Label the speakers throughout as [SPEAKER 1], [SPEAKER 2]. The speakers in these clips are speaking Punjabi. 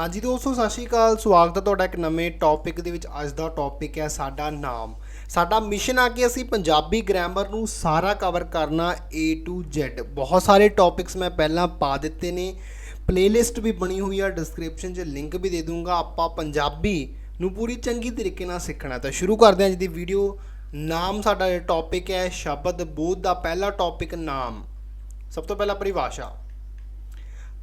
[SPEAKER 1] ਹਾਂਜੀ ਦੋਸਤੋ, ਸਤਿ ਸ਼੍ਰੀ ਅਕਾਲ। ਸਵਾਗਤ ਹੈ ਤੁਹਾਡਾ ਇੱਕ ਨਵੇਂ ਟੌਪਿਕ ਦੇ ਵਿੱਚ। ਅੱਜ ਦਾ ਟੌਪਿਕ ਹੈ ਸਾਡਾ ਨਾਮ। ਸਾਡਾ ਮਿਸ਼ਨ ਆ ਕਿ ਅਸੀਂ ਪੰਜਾਬੀ ਗ੍ਰਾਮਰ ਨੂੰ ਸਾਰਾ ਕਵਰ ਕਰਨਾ A to Z ਬਹੁਤ ਸਾਰੇ ਟੌਪਿਕਸ ਮੈਂ ਪਹਿਲਾਂ ਪਾ ਦਿੱਤੇ ਨੇ। ਪਲੇਲਿਸਟ ਵੀ ਬਣੀ ਹੋਈ ਆ ਡਿਸਕ੍ਰਿਪਸ਼ਨ 'ਚ ਲਿੰਕ ਵੀ ਦੇ ਦੂੰਗਾ। ਆਪਾਂ ਪੰਜਾਬੀ ਨੂੰ ਪੂਰੀ ਚੰਗੀ ਤਰੀਕੇ ਨਾਲ ਸਿੱਖਣਾ ਤਾਂ ਸ਼ੁਰੂ ਕਰਦੇ ਹਾਂ ਅੱਜ ਦੀ ਵੀਡੀਓ ਨਾਮ ਸਾਡਾ ਟੌਪਿਕ ਹੈ, ਸ਼ਬਦ ਬੋਧ ਦਾ ਪਹਿਲਾ ਟੌਪਿਕ ਨਾਮ। ਸਭ ਤੋਂ ਪਹਿਲਾਂ ਪਰਿਭਾਸ਼ਾ।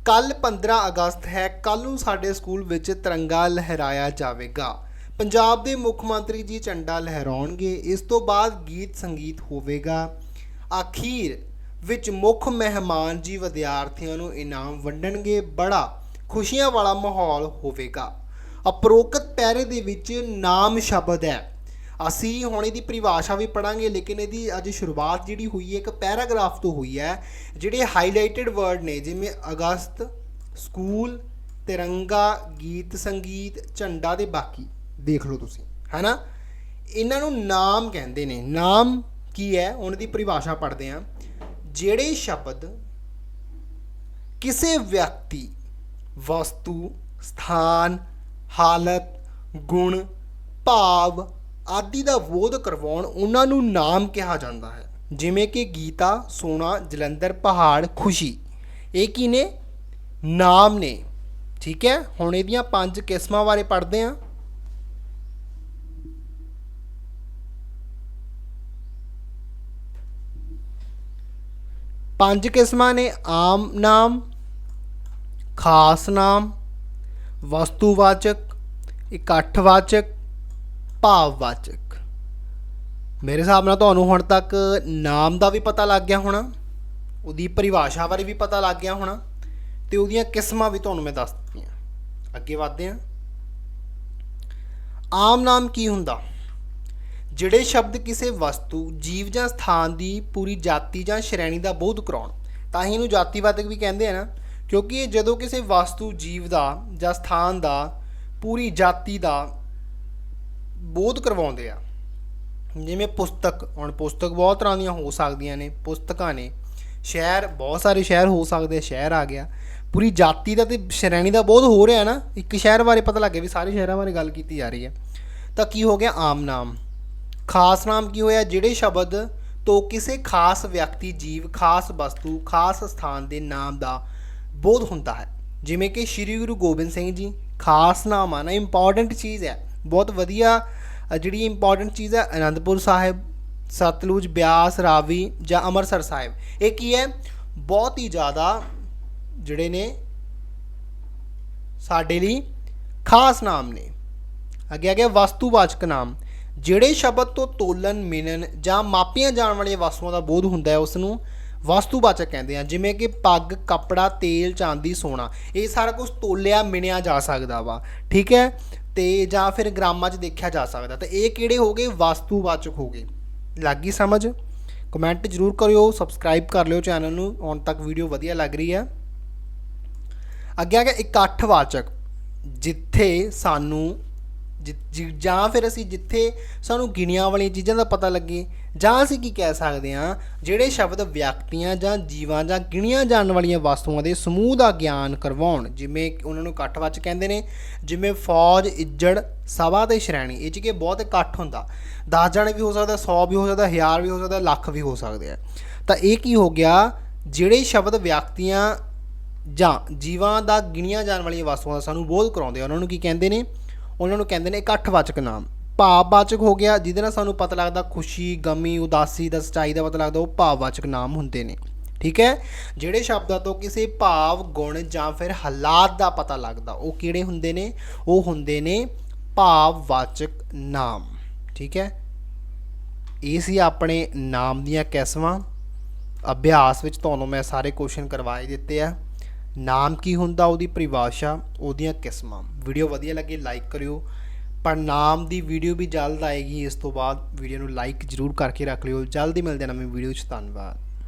[SPEAKER 1] ਕੱਲ 15 ਅਗਸਤ ਹੈ ਕੱਲ ਨੂੰ ਸਾਡੇ ਸਕੂਲ ਵਿੱਚ ਤਿਰੰਗਾ ਲਹਿਰਾਇਆ ਜਾਵੇਗਾ। ਪੰਜਾਬ ਦੇ ਮੁੱਖ ਮੰਤਰੀ ਜੀ ਝੰਡਾ ਲਹਿਰਾਉਣਗੇ, ਇਸ ਤੋਂ ਬਾਅਦ ਗੀਤ ਸੰਗੀਤ ਹੋਵੇਗਾ। ਅਖੀਰ ਵਿੱਚ ਮੁੱਖ ਮਹਿਮਾਨ ਜੀ ਵਿਦਿਆਰਥੀਆਂ ਨੂੰ ਇਨਾਮ ਵੰਡਣਗੇ, ਬੜਾ ਖੁਸ਼ੀਆਂ ਵਾਲਾ ਮਾਹੌਲ ਹੋਵੇਗਾ। ਅਪਰੋਕਤ ਪੈਰੇ ਦੇ ਵਿੱਚ ਨਾਮ ਸ਼ਬਦ ਹੈ। ਅਸੀਂ ਹੁਣ ਇਹਦੀ ਪਰਿਭਾਸ਼ਾ ਵੀ ਪੜਾਂਗੇ ਲੇਕਿਨ ਇਹਦੀ ਅੱਜ ਸ਼ੁਰੂਆਤ ਜਿਹੜੀ ਹੋਈ ਹੈ, ਇੱਕ ਪੈਰਾਗ੍ਰਾਫ ਤੋਂ ਹੋਈ ਹੈ, ਜਿਹੜੇ ਹਾਈਲਾਈਟਡ ਵਰਡ ਨੇ, ਜਿਵੇਂ ਅਗਸਤ, ਸਕੂਲ, ਤਿਰੰਗਾ, ਗੀਤ ਸੰਗੀਤ, ਝੰਡਾ ਦੇ ਬਾਕੀ। ਦੇਖ ਲਓ ਤੁਸੀਂ, ਹੈਨਾ? ਇਹਨਾਂ ਨੂੰ ਨਾਮ ਕਹਿੰਦੇ ਨੇ। ਨਾਮ ਕੀ ਹੈ? ਉਹਨਾਂ ਦੀ ਪਰਿਭਾਸ਼ਾ ਪੜ੍ਹਦੇ ਹਾਂ। ਜਿਹੜੇ ਸ਼ਬਦ ਕਿਸੇ ਵਿਅਕਤੀ, ਵਸਤੂ, ਸਥਾਨ, ਹਾਲਤ, ਗੁਣ, ਭਾਵ ਆਦਿ ਦਾ ਬੋਧ ਕਰਵਾਉਣ ਉਹਨਾਂ ਨੂੰ ਨਾਮ ਕਿਹਾ ਜਾਂਦਾ ਹੈ। ਜਿਵੇਂ ਕਿ ਗੀਤਾ, ਸੋਨਾ, ਜਲੰਧਰ, ਪਹਾੜ, ਖੁਸ਼ੀ। ਇਹ ਕੀ ਨੇ ਨਾਮ ਨੇ। ਠੀਕ ਹੈ? ਹੁਣ ਇਹਦੀਆਂ ਪੰਜ ਕਿਸਮਾਂ ਬਾਰੇ ਪੜ੍ਹਦੇ ਹਾਂ। ਪੰਜ ਕਿਸਮਾਂ ਨੇ। ਆਮ ਨਾਮ, ਖਾਸ ਨਾਮ, ਵਸਤੂਵਾਚਕ, ਇਕੱਠਵਾਚਕ ਭਾਵਵਾਚਕ ਮੇਰੇ ਹਿਸਾਬ ਨਾਲ ਤੁਹਾਨੂੰ ਹੁਣ ਤੱਕ ਨਾਮ ਦਾ ਵੀ ਪਤਾ ਲੱਗ ਗਿਆ ਹੋਣਾ, ਉਹਦੀ ਪਰਿਭਾਸ਼ਾ ਬਾਰੇ ਵੀ ਪਤਾ ਲੱਗ ਗਿਆ ਹੋਣਾ, ਤੇ ਉਹਦੀਆਂ ਕਿਸਮਾਂ ਵੀ ਤੁਹਾਨੂੰ ਮੈਂ ਦੱਸ ਦਿੱਤੀਆਂ। ਅੱਗੇ ਵਧਦੇ ਹਾਂ। ਆਮ ਨਾਮ ਕੀ ਹੁੰਦਾ? ਜਿਹੜੇ ਸ਼ਬਦ ਕਿਸੇ ਵਸਤੂ, ਜੀਵ ਜਾਂ ਸਥਾਨ ਦੀ ਪੂਰੀ ਜਾਤੀ ਜਾਂ ਸ਼੍ਰੇਣੀ ਦਾ ਬੋਧ ਕਰਾਉਣ, ਤਾਂ ਹੀ ਇਹਨੂੰ ਜਾਤੀਵਾਦਕ ਵੀ ਕਹਿੰਦੇ ਆ ਨਾ, ਕਿਉਂਕਿ ਇਹ ਜਦੋਂ ਕਿਸੇ ਵਸਤੂ, ਜੀਵ ਦਾ ਜਾਂ ਸਥਾਨ ਦਾ, ਪੂਰੀ ਜਾਤੀ ਦਾ ਬੋਧ ਕਰਵਾਉਂਦੇ ਆ। ਜਿਵੇਂ ਪੁਸਤਕ, ਹੁਣ ਪੁਸਤਕ ਬਹੁਤ ਤਰ੍ਹਾਂ ਦੀਆਂ ਹੋ ਸਕਦੀਆਂ ਨੇ, ਪੁਸਤਕਾਂ ਨੇ। ਸ਼ਹਿਰ, ਬਹੁਤ ਸਾਰੇ ਸ਼ਹਿਰ ਹੋ ਸਕਦੇ ਸ਼ਹਿਰ ਆ ਗਿਆ। ਪੂਰੀ ਜਾਤੀ ਦਾ ਤੇ ਸ਼੍ਰੇਣੀ ਦਾ ਬੋਧ ਹੋ ਰਿਹਾ ਨਾ, ਇੱਕ ਸ਼ਹਿਰ ਬਾਰੇ ਪਤਾ ਲੱਗੇ ਵੀ ਸਾਰੇ ਸ਼ਹਿਰਾਂ ਬਾਰੇ ਗੱਲ ਕੀਤੀ ਜਾ ਰਹੀ ਹੈ। ਤਾਂ ਕੀ ਹੋ ਗਿਆ? ਆਮ ਨਾਮ। ਖਾਸ ਨਾਮ ਕੀ ਹੋਇਆ? ਜਿਹੜੇ ਸ਼ਬਦ ਤੋਂ ਕਿਸੇ ਖਾਸ ਵਿਅਕਤੀ, ਜੀਵ, ਖਾਸ ਵਸਤੂ, ਖਾਸ ਸਥਾਨ ਦੇ ਨਾਮ ਦਾ ਬੋਧ ਹੁੰਦਾ ਹੈ। ਜਿਵੇਂ ਕਿ ਸ੍ਰੀ ਗੁਰੂ ਗੋਬਿੰਦ ਸਿੰਘ ਜੀ, ਖਾਸ ਨਾਮ ਆ ਨਾ ਇੰਪੋਰਟੈਂਟ ਚੀਜ਼ ਹੈ। ਬਹੁਤ ਵਧੀਆ ਜਿਹੜੀ ਇੰਪੋਰਟੈਂਟ ਚੀਜ਼ ਹੈ, ਅਨੰਦਪੁਰ ਸਾਹਿਬ, ਸਤਲੁਜ, ਬਿਆਸ, ਰਾਵੀ ਜਾਂ ਅੰਮ੍ਰਿਤਸਰ ਸਾਹਿਬ। ਇਹ ਕੀ ਹੈ? ਬਹੁਤ ਹੀ ਜ਼ਿਆਦਾ ਜਿਹੜੇ ਨੇ, ਸਾਡੇ ਲਈ ਖਾਸ ਨਾਮ ਨੇ। ਅੱਗੇ ਆ ਗਿਆ ਵਸਤੂਵਾਚਕ ਨਾਮ। ਜਿਹੜੇ ਸ਼ਬਦ ਤੋਂ ਤੋਲਨ ਮਿਣਨ ਜਾਂ ਮਾਪੀਆਂ ਜਾਣ ਵਾਲੀਆਂ ਵਸਤੂਆਂ ਦਾ ਬੋਧ ਹੁੰਦਾ ਹੈ ਉਸ ਨੂੰ ਵਸਤੂਵਾਚਕ ਕਹਿੰਦੇ ਆ। ਜਿਵੇਂ ਕਿ ਪੱਗ, ਕੱਪੜਾ, ਤੇਲ, ਚਾਂਦੀ, ਸੋਨਾ। ਇਹ ਸਾਰਾ ਕੁਝ ਤੋਲਿਆ, ਮਿਣਿਆ ਜਾ ਸਕਦਾ ਵਾ। ਠੀਕ ਹੈ? ਤੇ ਜਾਂ ਫਿਰ ਗ੍ਰਾਮਾਂ 'ਚ ਦੇਖਿਆ ਜਾ ਸਕਦਾ। ਤਾਂ ਇਹ ਕਿਹੜੇ ਹੋ ਗਏ? ਵਸਤੂਵਾਚਕ ਹੋ ਗਏ। ਲੱਗੀ ਸਮਝ? ਕਮੈਂਟ ਜਰੂਰ ਕਰਿਓ, ਸਬਸਕ੍ਰਾਈਬ ਕਰ ਲਿਓ ਚੈਨਲ ਨੂੰ। ਹੁਣ ਤੱਕ ਵੀਡੀਓ ਵਧੀਆ ਲੱਗ ਰਹੀ ਹੈ। ਅੱਗੇ ਆ ਗਿਆ ਇਕੱਠ ਵਾਚਕ ਜਿੱਥੇ ਸਾਨੂੰ ਜਿ- ਜਿ- ਜਾਂ ਫਿਰ ਅਸੀਂ ਜਿੱਥੇ ਸਾਨੂੰ ਗਿਣੀਆਂ ਵਾਲੀਆਂ ਚੀਜ਼ਾਂ ਦਾ ਪਤਾ ਲੱਗੇ, ਜਾਂ ਅਸੀਂ ਕੀ ਕਹਿ ਸਕਦੇ ਹਾਂ, ਜਿਹੜੇ ਸ਼ਬਦ ਵਿਅਕਤੀਆਂ ਜਾਂ ਜੀਵਾਂ ਜਾਂ ਗਿਣੀਆਂ ਜਾਣ ਵਾਲੀਆਂ ਵਸਤੂਆਂ ਦੇ ਸਮੂਹ ਦਾ ਗਿਆਨ ਕਰਵਾਉਣ, ਜਿਵੇਂ ਉਹਨਾਂ ਨੂੰ ਇਕੱਠ ਇਕੱਠਵਾਚ ਕਹਿੰਦੇ ਨੇ, ਜਿਵੇਂ ਫੌਜ, ਇੱਜੜ, ਸਭਾ ਤੇ ਸ਼੍ਰੇਣੀ, ਇਹ 'ਚ ਕਿ ਬਹੁਤ ਇਕੱਠ ਹੁੰਦਾ। 10 ਜਣੇ ਵੀ ਹੋ ਸਕਦਾ 100 ਵੀ ਹੋ ਸਕਦਾ 1000 ਵੀ ਹੋ ਸਕਦਾ, ਲੱਖ ਵੀ ਹੋ ਸਕਦੇ ਆ। ਤਾਂ ਇਹ ਕੀ ਹੋ ਗਿਆ, ਜਿਹੜੇ ਸ਼ਬਦ ਵਿਅਕਤੀਆਂ ਜਾਂ ਜੀਵਾਂ ਦਾ ਗਿਣੀਆਂ ਜਾਣ ਵਾਲੀਆਂ ਵਸਤੂਆਂ ਦਾ ਸਾਨੂੰ ਬੋਧ ਕਰਾਉਂਦੇ ਆ, ਉਹਨਾਂ ਨੂੰ ਕੀ ਕਹਿੰਦੇ ਨੇ? ਉਹਨਾਂ ਨੂੰ ਕਹਿੰਦੇ ਨੇ ਇਕੱਠਵਾਚਕ ਨਾਮ। ਭਾਵਵਾਚਕ ਹੋ ਗਿਆ, ਜਿਹਦੇ ਨਾਲ ਸਾਨੂੰ ਪਤਾ ਲੱਗਦਾ ਖੁਸ਼ੀ, ਗਮੀ, ਉਦਾਸੀ ਦਾ ਸੱਚਾਈ ਦਾ ਪਤਾ ਲੱਗਦਾ, ਉਹ ਭਾਵਵਾਚਕ ਨਾਮ ਹੁੰਦੇ ਨੇ। ਠੀਕ ਹੈ? ਜਿਹੜੇ ਸ਼ਬਦਾਂ ਤੋਂ ਕਿਸੇ ਭਾਵ, ਗੁਣ ਜਾਂ ਫਿਰ ਹਾਲਾਤ ਦਾ ਪਤਾ ਲੱਗਦਾ, ਉਹ ਕਿਹੜੇ ਹੁੰਦੇ ਨੇ? ਉਹ ਹੁੰਦੇ ਨੇ ਭਾਵਵਾਚਕ ਨਾਮ। ਠੀਕ ਹੈ? ਇਹ ਸੀ ਆਪਣੇ ਨਾਮ ਦੀਆਂ ਕਿਸਮਾਂ ਅਭਿਆਸ ਵਿੱਚ ਤੁਹਾਨੂੰ ਮੈਂ ਸਾਰੇ ਕੁਐਸਚਨ ਕਰਵਾਏ ਦਿੱਤੇ ਆ। ਨਾਮ ਕੀ ਹੁੰਦਾ, ਉਹਦੀ ਪਰਿਭਾਸ਼ਾ, ਉਹਦੀਆਂ ਕਿਸਮਾਂ। ਵੀਡੀਓ ਵਧੀਆ ਲੱਗੇ ਲਾਈਕ ਕਰਿਓ। ਪਰ ਨਾਮ ਦੀ ਵੀਡੀਓ ਵੀ ਜਲਦ ਆਏਗੀ, ਇਸ ਤੋਂ ਬਾਅਦ ਵੀਡੀਓ ਨੂੰ ਲਾਈਕ ਜਰੂਰ ਕਰਕੇ ਰੱਖ ਲਿਓ। ਜਲਦੀ ਮਿਲਦੇ ਹਾਂ ਨਵੀਂ ਵੀਡੀਓ 'ਚ। ਧੰਨਵਾਦ।